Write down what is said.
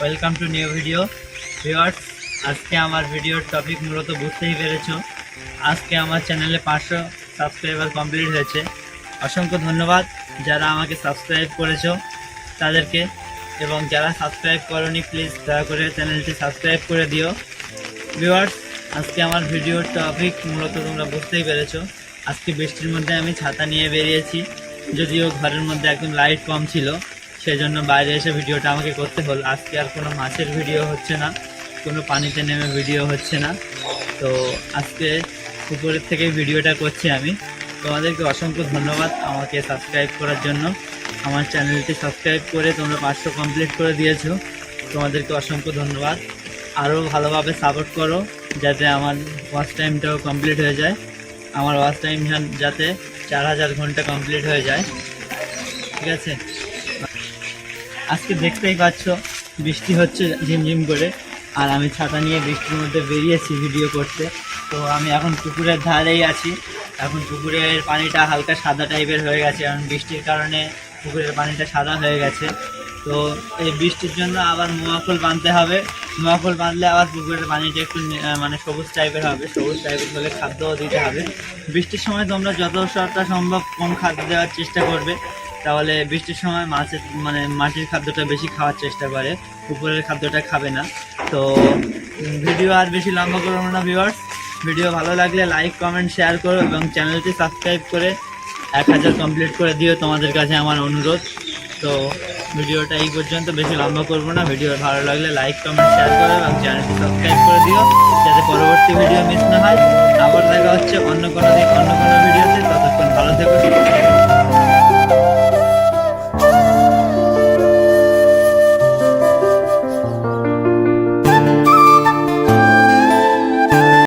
Welcome to new video. Viewers আজকে আমার ভিডিওর টপিক মূলত বুঝতেই পেরেছ। আজকে আমার চ্যানেলে পাঁচশো সাবস্ক্রাইবার কমপ্লিট হয়েছে। অসংখ্য ধন্যবাদ যারা আমাকে সাবস্ক্রাইব করেছ তাদেরকে। এবং যারা সাবস্ক্রাইব করনি প্লিজ দয়া করে চ্যানেলটি সাবস্ক্রাইব করে দিও। ভিওয়ার্স আজকে আমার ভিডিওর টপিক মূলত তোমরা বুঝতেই পেরেছ। আজকে বৃষ্টির মধ্যে আমি ছাতা নিয়ে বেরিয়েছি। যদিও ঘরের মধ্যে একদম লাইট কম ছিল। সেজন্য বাইরে এসে ভিডিওটা আমাকে করতে হলো। আজকে আর কোনো মাছের ভিডিও হচ্ছে না, কোনো পানিতে নেমে ভিডিও হচ্ছে না। তো আজকে উপরের থেকে ভিডিওটা করছি আমি। তোমাদেরকে অসংখ্য ধন্যবাদ আমাকে সাবস্ক্রাইব করার জন্য। আমার চ্যানেলটি সাবস্ক্রাইব করে তোমরা পাঁচশো কমপ্লিট করে দিয়েছ। তোমাদেরকে অসংখ্য ধন্যবাদ। আরও ভালোভাবে সাপোর্ট করো যাতে আমার ওয়াচ টাইমটাও কমপ্লিট হয়ে যায়। আমার ওয়াচ টাইম যাতে চার হাজার ঘণ্টা কমপ্লিট হয়ে যায়। ঠিক আছে? আজকে দেখতেই পাচ্ছ, বৃষ্টি হচ্ছে ঝিমঝিম করে। আর আমি ছাতা নিয়ে বৃষ্টির মধ্যে বেরিয়েছি ভিডিও করতে। তো আমি এখন পুকুরের ধারেই আছি। এখন পুকুরের পানিটা হালকা সাদা টাইপের হয়ে গেছে। কারণ বৃষ্টির কারণে পুকুরের পানিটা সাদা হয়ে গেছে। তো এই বৃষ্টির জন্য আবার মোয়াফল বাঁধতে হবে। মোয়াফল বাঁধলে আবার পুকুরের পানিটা একটু মানে সবুজ টাইপের হবে। সবুজ টাইপের হলে খাদ্যও দিতে হবে। বৃষ্টির সময় তোমরা যতটা সম্ভব কম খাদ্য দেওয়ার চেষ্টা করবে। তাহলে বৃষ্টির সময় মাছের মানে মাটির খাদ্যটা বেশি খাওয়ার চেষ্টা করে পুকুরের খাদ্যটা খাবে না। তো ভিডিও আর বেশি লম্বা করব না ভিউয়ার্স ভিডিও ভালো লাগলে লাইক কমেন্ট শেয়ার করো এবং চ্যানেলটি সাবস্ক্রাইব করে এক হাজার কমপ্লিট করে দিও তোমাদের কাছে আমার অনুরোধ। তো, ভিডিওটা এই পর্যন্ত, বেশি লম্বা করব না। ভিডিও ভালো লাগলে লাইক কমেন্ট শেয়ার করো এবং চ্যানেলটি সাবস্ক্রাইব করে দিও, যাতে পরবর্তী ভিডিও মিস না হয়। আবার দেখা হচ্ছে অন্য কোনো দিন, অন্য